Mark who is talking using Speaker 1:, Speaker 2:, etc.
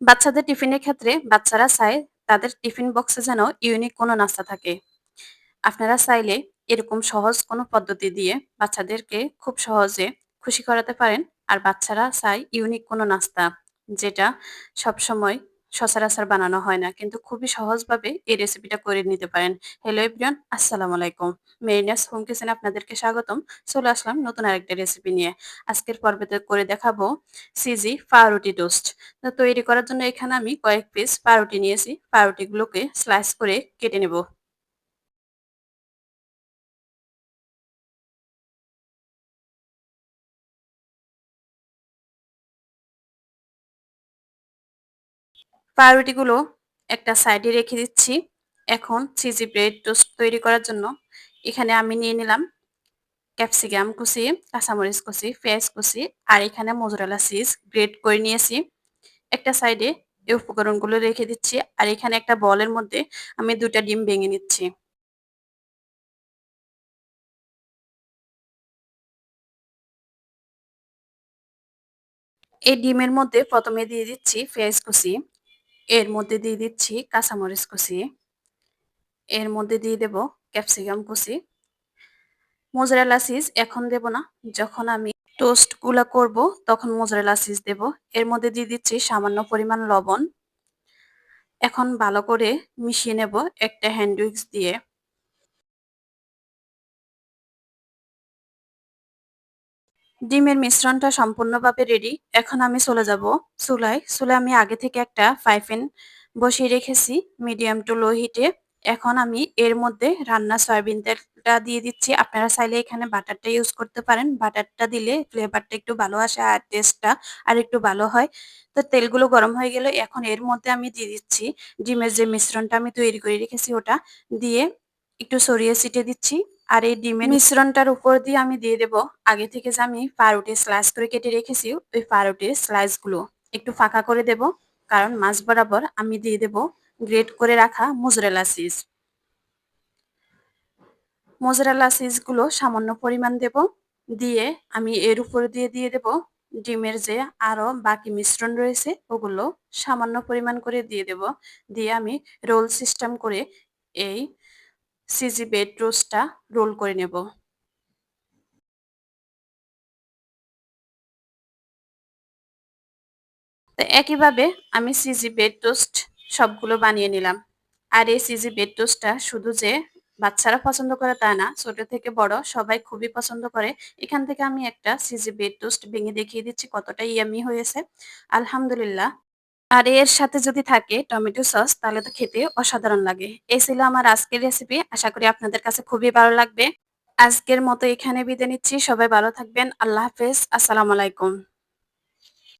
Speaker 1: বাচ্চাদের টিফিনের ক্ষেত্রে বাচ্চারা চায় তাদের টিফিন বক্সে যেন ইউনিক কোনো নাস্তা থাকে। আপনারা চাইলে এরকম সহজ কোনো পদ্ধতি দিয়ে বাচ্চাদেরকে খুব সহজে খুশি করাতে পারেন। আর বাচ্চারা চায় ইউনিক কোনো নাস্তা, যেটা সবসময় সচরাচর বানানো হয় না। কিন্তু খুবই সহজভাবে এই রেসিপিটা করে নিতে পারেন। হ্যালো এভরিওয়ান, আসসালামু আলাইকুম। মেরিনাস হোম কিচেনে আপনাদেরকে স্বাগতম। চলে আসলাম নতুন আরেকটা রেসিপি নিয়ে। আজকের পর্বেতে করে দেখাবো সিজি পাউরুটি টোস্ট। তো তৈরি করার জন্য এখানে আমি কয়েক পিস পাউরুটি নিয়েছি। পাউরুটিগুলোকে স্লাইস করে কেটে নেব। পাউরুটিগুলো একটা সাইডে রেখে দিচ্ছি। এখন চিজি ব্রেড টোস্ট তৈরি করার জন্য এখানে আমি নিয়ে নিলাম ক্যাপসিকাম কুচি, কাঁচামরিচ কুচি, পেঁয়াজ কুচি আর এখানে মোজরেলা চিজ গ্রেট করে নিয়েছি। একটা সাইডে এই উপকরণগুলো রেখে দিচ্ছি আর এখানে একটা বলের মধ্যে আমি দুটা ডিম ভেঙে নিচ্ছি। এই ডিমের মধ্যে প্রথমে দিয়ে দিচ্ছি পেঁয়াজ কুচি, এর মধ্যে দিয়ে দিচ্ছি কাঁচামরিচ কুচি, এর মধ্যে দিয়ে দেব ক্যাপসিকাম কুচি, মোজারেলা চিজ এখন দেব না। যখন আমি টোস্টগুলো করব তখন মোজারেলা চিজ দেব। এর মধ্যে দিয়ে দিচ্ছি সামান্য পরিমাণ লবণ। এখন ভালো করে মিশিয়ে নেব একটা হ্যান্ডউইক্স দিয়ে। ডিমের মিশ্রণটা সম্পূর্ণভাবে রেডি এখন আমি চলে যাব চুলায়। চুলায় আমি আগে থেকে একটা ফাইফেন বসিয়ে রেখেছি মিডিয়াম টু লো হিটে এখন আমি এর মধ্যে রান্না সয়াবিন তেলটা দিয়ে দিচ্ছি। আপনারা চাইলে এখানে বাটারটা ইউজ করতে পারেন। বাটারটা দিলে ফ্লেভারটা একটু ভালো আসে আর টেস্টটা আর একটু ভালো হয়। তো তেলগুলো গরম হয়ে গেলে এখন এর মধ্যে আমি দিয়ে দিচ্ছি ডিমের যে মিশ্রণটা আমি তৈরি করে রেখেছি ওটা। দিয়ে একটু সরিয়ে ছিটে দিচ্ছি। আর এই ডিমের মিশ্রণটার উপর দিয়ে আমি দিয়ে দেব। আগে থেকে যে আমি পাউরুটি স্লাইস করে কেটে রেখেছি, ওই পাউরুটির স্লাইসগুলো একটু ফাঁকা করে দেব। কারণ মাছ বরাবর আমি দিয়ে দেব গ্রেট করে রাখা মোজরেলা চিজ মোজরেলা চিজগুলো সামান্য পরিমাণ দেব। দিয়ে আমি এর উপর দিয়ে দিয়ে দেব ডিমের যে আরও বাকি মিশ্রণ রয়েছে, ওগুলো সামান্য পরিমাণ করে দিয়ে দেব। দিয়ে আমি রোল সিস্টেম করে এই সিজি বেড রোস্টটা রোল করে নেব। তো একইভাবে আমি সিজি বেড টোস্ট সবগুলো বানিয়ে নিলাম। আর এই সিজি বেড টোস্টটা শুধু যে বাচ্চারা পছন্দ করে তা না, ছোট থেকে বড় সবাই খুবই পছন্দ করে। এখান থেকে আমি একটা সিজি বেড টোস্ট ভেঙে দেখিয়ে দিচ্ছি কতটা ইয়ামি হয়েছে। আলহামদুলিল্লাহ। আর এর সাথে যদি থাকে টমেটো সস, তাহলে তো খেতে অসাধারণ লাগে। এই ছিল আমার আজকের রেসিপি আশা করি আপনাদের কাছে খুবই ভালো লাগবে। আজকের মতো এখানে বিদায় নিচ্ছি, সবাই ভালো থাকবেন, আল্লাহ হাফেজ, আসসালামু আলাইকুম।